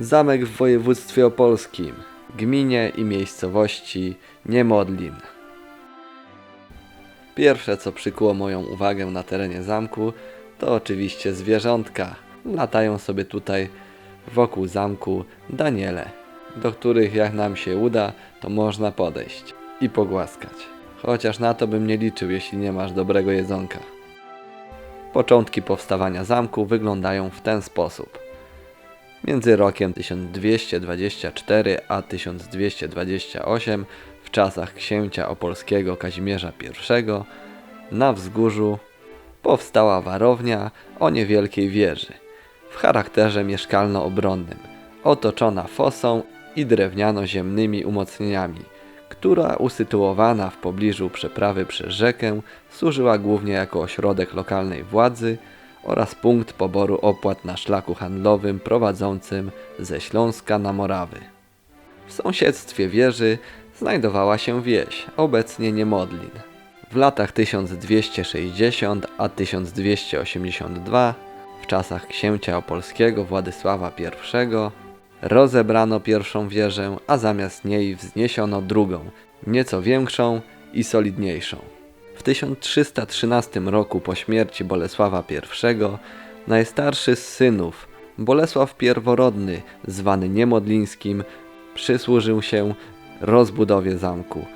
Zamek w województwie opolskim, gminie i miejscowości Niemodlin. Pierwsze, co przykuło moją uwagę na terenie zamku, to oczywiście zwierzątka. Latają sobie tutaj wokół zamku Daniele, do których jak nam się uda, to można podejść i pogłaskać. Chociaż na to bym nie liczył, jeśli nie masz dobrego jedzonka. Początki powstawania zamku wyglądają w ten sposób. Między rokiem 1224 a 1228 w czasach księcia opolskiego Kazimierza I na wzgórzu powstała warownia o niewielkiej wieży w charakterze mieszkalno-obronnym, otoczona fosą i drewniano-ziemnymi umocnieniami, która usytuowana w pobliżu przeprawy przez rzekę służyła głównie jako ośrodek lokalnej władzy oraz punkt poboru opłat na szlaku handlowym prowadzącym ze Śląska na Morawy. W sąsiedztwie wieży znajdowała się wieś, obecnie Niemodlin. W latach 1260 a 1282, w czasach księcia opolskiego Władysława I, rozebrano pierwszą wieżę, a zamiast niej wzniesiono drugą, nieco większą i solidniejszą. W 1313 roku po śmierci Bolesława I najstarszy z synów, Bolesław Pierworodny, zwany Niemodlińskim, przysłużył się rozbudowie zamku,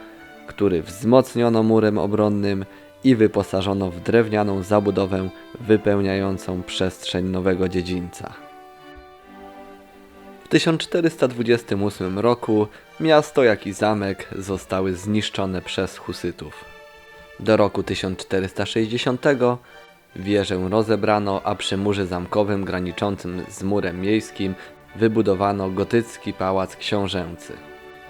który wzmocniono murem obronnym i wyposażono w drewnianą zabudowę wypełniającą przestrzeń nowego dziedzińca. W 1428 roku miasto jak i zamek zostały zniszczone przez husytów. Do roku 1460 wieżę rozebrano, a przy murze zamkowym graniczącym z murem miejskim wybudowano gotycki pałac książęcy.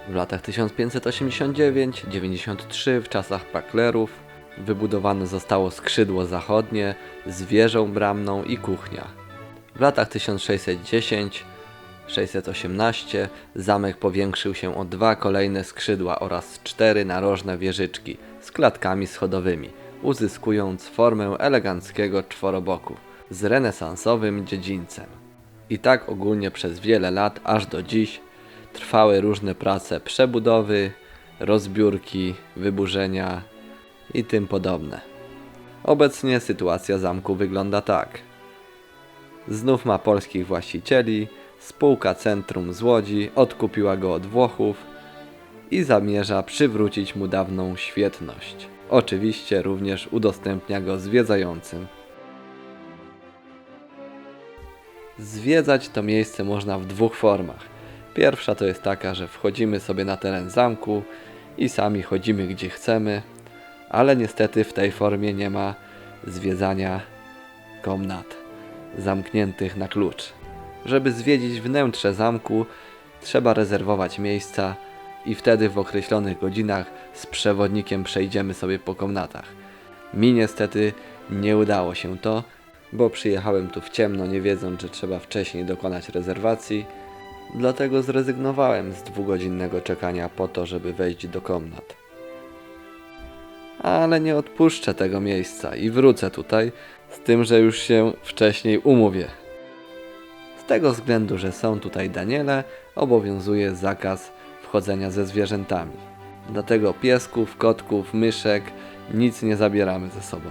W latach 1589-93 w czasach paklerów wybudowane zostało skrzydło zachodnie z wieżą bramną i kuchnia. W latach 1610-618 zamek powiększył się o dwa kolejne skrzydła oraz cztery narożne wieżyczki z klatkami schodowymi, uzyskując formę eleganckiego czworoboku z renesansowym dziedzińcem. I tak ogólnie przez wiele lat, aż do dziś, trwały różne prace przebudowy, rozbiórki, wyburzenia i tym podobne. Obecnie sytuacja zamku wygląda tak. Znów ma polskich właścicieli, spółka Centrum z Łodzi odkupiła go od Włochów i zamierza przywrócić mu dawną świetność. Oczywiście również udostępnia go zwiedzającym. Zwiedzać to miejsce można w dwóch formach. Pierwsza to jest taka, że wchodzimy sobie na teren zamku i sami chodzimy gdzie chcemy, ale niestety w tej formie nie ma zwiedzania komnat zamkniętych na klucz. Żeby zwiedzić wnętrze zamku, trzeba rezerwować miejsca i wtedy w określonych godzinach z przewodnikiem przejdziemy sobie po komnatach. Mi niestety nie udało się to, bo przyjechałem tu w ciemno, nie wiedząc, że trzeba wcześniej dokonać rezerwacji. Dlatego zrezygnowałem z dwugodzinnego czekania po to, żeby wejść do komnat. Ale nie odpuszczę tego miejsca i wrócę tutaj, z tym, że już się wcześniej umówię. Tego względu, że są tutaj Daniele, obowiązuje zakaz wchodzenia ze zwierzętami. Dlatego piesków, kotków, myszek nic nie zabieramy ze sobą.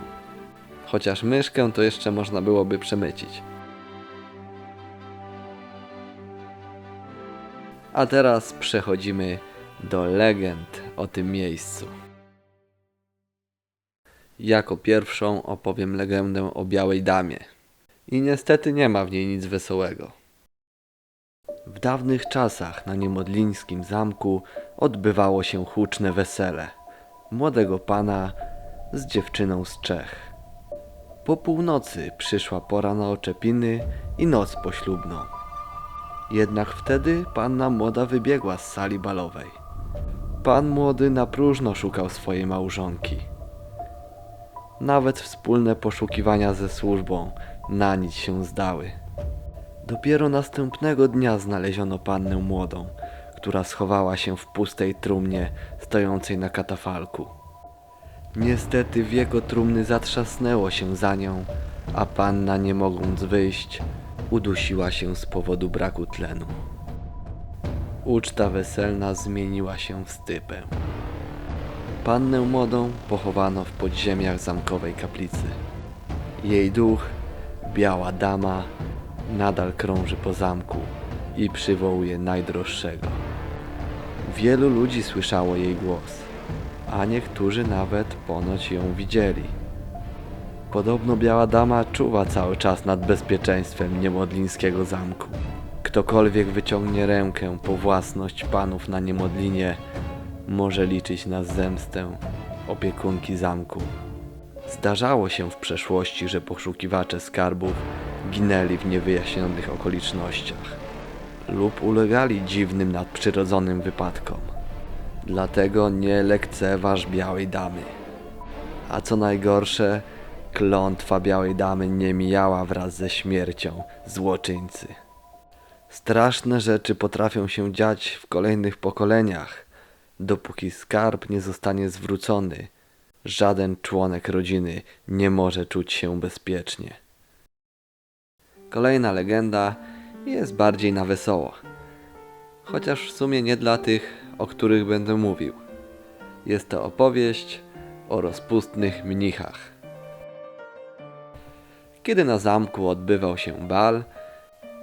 Chociaż myszkę to jeszcze można byłoby przemycić. A teraz przechodzimy do legend o tym miejscu. Jako pierwszą opowiem legendę o Białej Damie. I niestety nie ma w niej nic wesołego. W dawnych czasach na niemodlińskim zamku odbywało się huczne wesele młodego pana z dziewczyną z Czech. Po północy przyszła pora na oczepiny i noc poślubną. Jednak wtedy panna młoda wybiegła z sali balowej. Pan młody na próżno szukał swojej małżonki. Nawet wspólne poszukiwania ze służbą na nic się zdały. Dopiero następnego dnia znaleziono pannę młodą, która schowała się w pustej trumnie stojącej na katafalku. Niestety wieko trumny zatrzasnęło się za nią, a panna nie mogąc wyjść, udusiła się z powodu braku tlenu. Uczta weselna zmieniła się w stypę. Pannę młodą pochowano w podziemiach zamkowej kaplicy. Jej duch, biała dama, nadal krąży po zamku i przywołuje najdroższego. Wielu ludzi słyszało jej głos, a niektórzy nawet ponoć ją widzieli. Podobno biała dama czuwa cały czas nad bezpieczeństwem niemodlińskiego zamku. Ktokolwiek wyciągnie rękę po własność panów na niemodlinie, może liczyć na zemstę opiekunki zamku. Zdarzało się w przeszłości, że poszukiwacze skarbów ginęli w niewyjaśnionych okolicznościach lub ulegali dziwnym nadprzyrodzonym wypadkom. Dlatego nie lekceważ białej damy. A co najgorsze, klątwa białej damy nie mijała wraz ze śmiercią złoczyńcy. Straszne rzeczy potrafią się dziać w kolejnych pokoleniach, dopóki skarb nie zostanie zwrócony. Żaden członek rodziny nie może czuć się bezpiecznie. Kolejna legenda jest bardziej na wesoło. Chociaż w sumie nie dla tych, o których będę mówił. Jest to opowieść o rozpustnych mnichach. Kiedy na zamku odbywał się bal,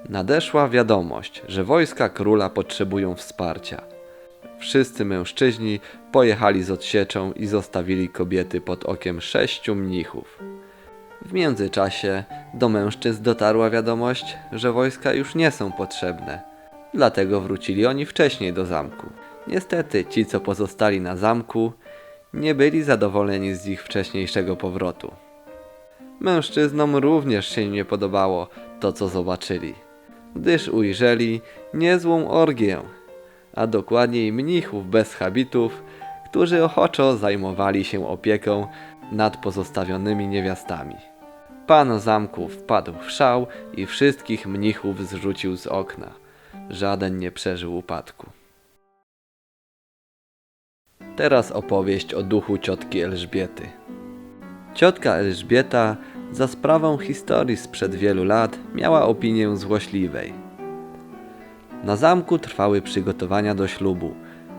nadeszła wiadomość, że wojska króla potrzebują wsparcia. Wszyscy mężczyźni pojechali z odsieczą i zostawili kobiety pod okiem sześciu mnichów. W międzyczasie do mężczyzn dotarła wiadomość, że wojska już nie są potrzebne. Dlatego wrócili oni wcześniej do zamku. Niestety ci, co pozostali na zamku, nie byli zadowoleni z ich wcześniejszego powrotu. Mężczyznom również się nie podobało to, co zobaczyli, gdyż ujrzeli niezłą orgię, a dokładniej mnichów bez habitów, którzy ochoczo zajmowali się opieką nad pozostawionymi niewiastami. Pan zamku wpadł w szał i wszystkich mnichów zrzucił z okna. Żaden nie przeżył upadku. Teraz opowieść o duchu ciotki Elżbiety. Ciotka Elżbieta za sprawą historii sprzed wielu lat miała opinię złośliwej. Na zamku trwały przygotowania do ślubu.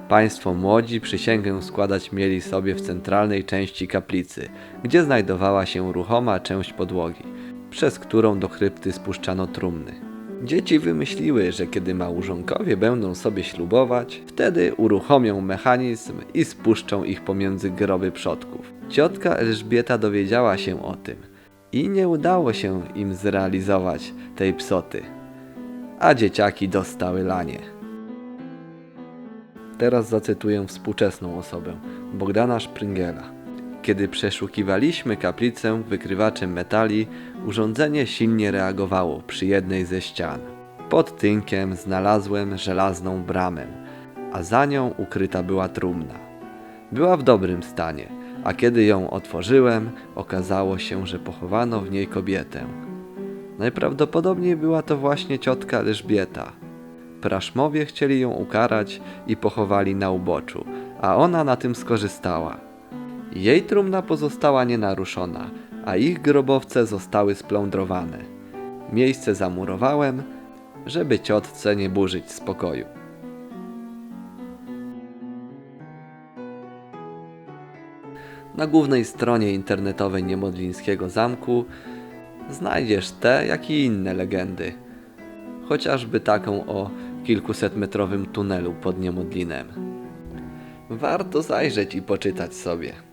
Państwo młodzi przysięgę składać mieli sobie w centralnej części kaplicy, gdzie znajdowała się ruchoma część podłogi, przez którą do krypty spuszczano trumny. Dzieci wymyśliły, że kiedy małżonkowie będą sobie ślubować, wtedy uruchomią mechanizm i spuszczą ich pomiędzy groby przodków. Ciotka Elżbieta dowiedziała się o tym i nie udało się im zrealizować tej psoty, a dzieciaki dostały lanie. Teraz zacytuję współczesną osobę, Bogdana Springera. Kiedy przeszukiwaliśmy kaplicę wykrywaczem metali, urządzenie silnie reagowało przy jednej ze ścian. Pod tynkiem znalazłem żelazną bramę, a za nią ukryta była trumna. Była w dobrym stanie, a kiedy ją otworzyłem, okazało się, że pochowano w niej kobietę. Najprawdopodobniej była to właśnie ciotka Elżbieta. Praszmowie chcieli ją ukarać i pochowali na uboczu, a ona na tym skorzystała. Jej trumna pozostała nienaruszona, a ich grobowce zostały splądrowane. Miejsce zamurowałem, żeby ciotce nie burzyć spokoju. Na głównej stronie internetowej Niemodlińskiego Zamku znajdziesz te, jak i inne legendy. Chociażby taką o kilkusetmetrowym tunelu pod Niemodlinem. Warto zajrzeć i poczytać sobie.